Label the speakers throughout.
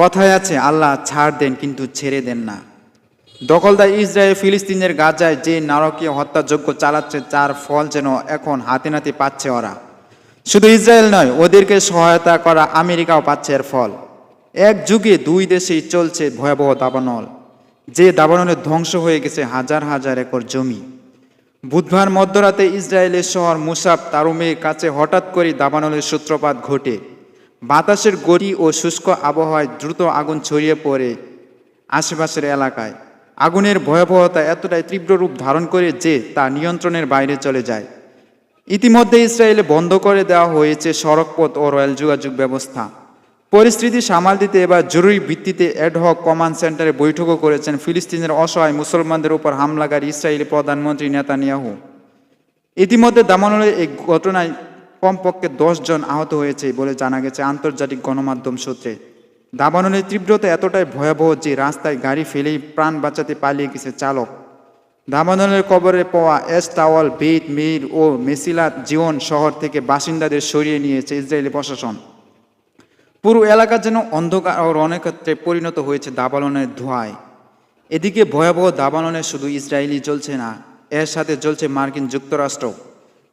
Speaker 1: কথায় আছে, আল্লাহ ছাড় দেন কিন্তু ছেড়ে দেন না। দখলদার ইসরায়েল ফিলিস্তিনের গাজায় যে নারকীয় হত্যাযজ্ঞ চালাচ্ছে, তার ফল যেন এখন হাতে নাতে পাচ্ছে ওরা। শুধু ইসরায়েল নয়, ওদেরকে সহায়তা করা আমেরিকাও পাচ্ছে এর ফল। এক যুগে দুই দেশেই চলছে ভয়াবহ দাবানল, যে দাবানলের ধ্বংস হয়ে গেছে হাজার হাজার একর জমি। বুধবার মধ্যরাতে ইসরায়েলের শহর মুসাব তারুমের কাছে হঠাৎ করে দাবানলের সূত্রপাত ঘটে। বাতাসের গতি ও শুষ্ক আবহাওয়ায় দ্রুত আগুন ছড়িয়ে পড়ে আশেপাশের এলাকায়। আগুনের ভয়াবহতা এতটাই তীব্র রূপ ধারণ করে যে তা নিয়ন্ত্রণের বাইরে চলে যায়। ইতিমধ্যে ইসরায়েলে বন্ধ করে দেওয়া হয়েছে সড়কপথ ও রেল যোগাযোগ ব্যবস্থা। পরিস্থিতি সামাল দিতে এবার জরুরি ভিত্তিতে অ্যাডহক কমান্ড সেন্টারে বৈঠকও করেছেন ফিলিস্তিনের অসহায় মুসলমানদের উপর হামলাকারী ইসরায়েলি প্রধানমন্ত্রী নেতানিয়াহু। ইতিমধ্যে দামানলের এই ঘটনায় কমপক্ষে জন আহত হয়েছে বলে জানা গেছে আন্তর্জাতিক গণমাধ্যম সূত্রে। দাবানলের তীব্রতা এতটাই ভয়াবহ যে রাস্তায় গাড়ি ফেলেই প্রাণ বাঁচাতে পালিয়ে গেছে চালক। দাবানলের কবরে পাওয়া এস টাওয়াল বেত মির ও মেসিলাত জীবন শহর থেকে বাসিন্দাদের সরিয়ে নিয়েছে ইসরায়েলি প্রশাসন। পুরো এলাকা যেন অন্ধকার ও রণক্ষেত্রে পরিণত হয়েছে দাবানলের ধোঁয়ায়। এদিকে ভয়াবহ দাবানলে শুধু ইসরায়েলই চলছে না, এর সাথে চলছে মার্কিন যুক্তরাষ্ট্র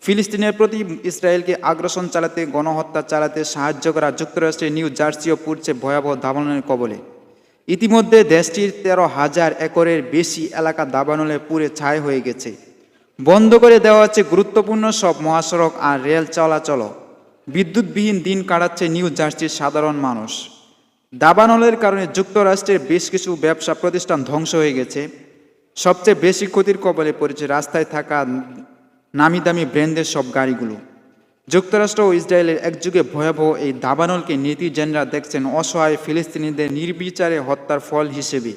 Speaker 1: ফিলিস্তিনের প্রতি ইসরায়েলকে আগ্রাসন চালাতে, গণহত্যা চালাতে সাহায্য করা যুক্তরাষ্ট্রের নিউ জার্সিও পড়ছে ভয়াবহ দাবানলের কবলে। ইতিমধ্যে দেশটির তেরো হাজার একরের বেশি এলাকা দাবানলে পুড়ে ছাই হয়ে গেছে। বন্ধ করে দেওয়া হচ্ছে গুরুত্বপূর্ণ সব মহাসড়ক আর রেল চলাচল বিদ্যুৎবিহীন দিন কাটাচ্ছে নিউ জার্সির সাধারণ মানুষ। দাবানলের কারণে যুক্তরাষ্ট্রের বেশ কিছু ব্যবসা প্রতিষ্ঠান ধ্বংস হয়ে গেছে। সবচেয়ে বেশি ক্ষতির কবলে পড়েছে রাস্তায় থাকা নামি দামি ব্র্যান্ডের সব গাড়িগুলো। যুক্তরাষ্ট্র ও ইসরায়েলের একযুগে ভয়াবহ এই দাবানলকে নীতি জেনরা দেখছেন অসহায় ফিলিস্তিনিদের নির্বিচারে হত্যার ফল হিসেবে।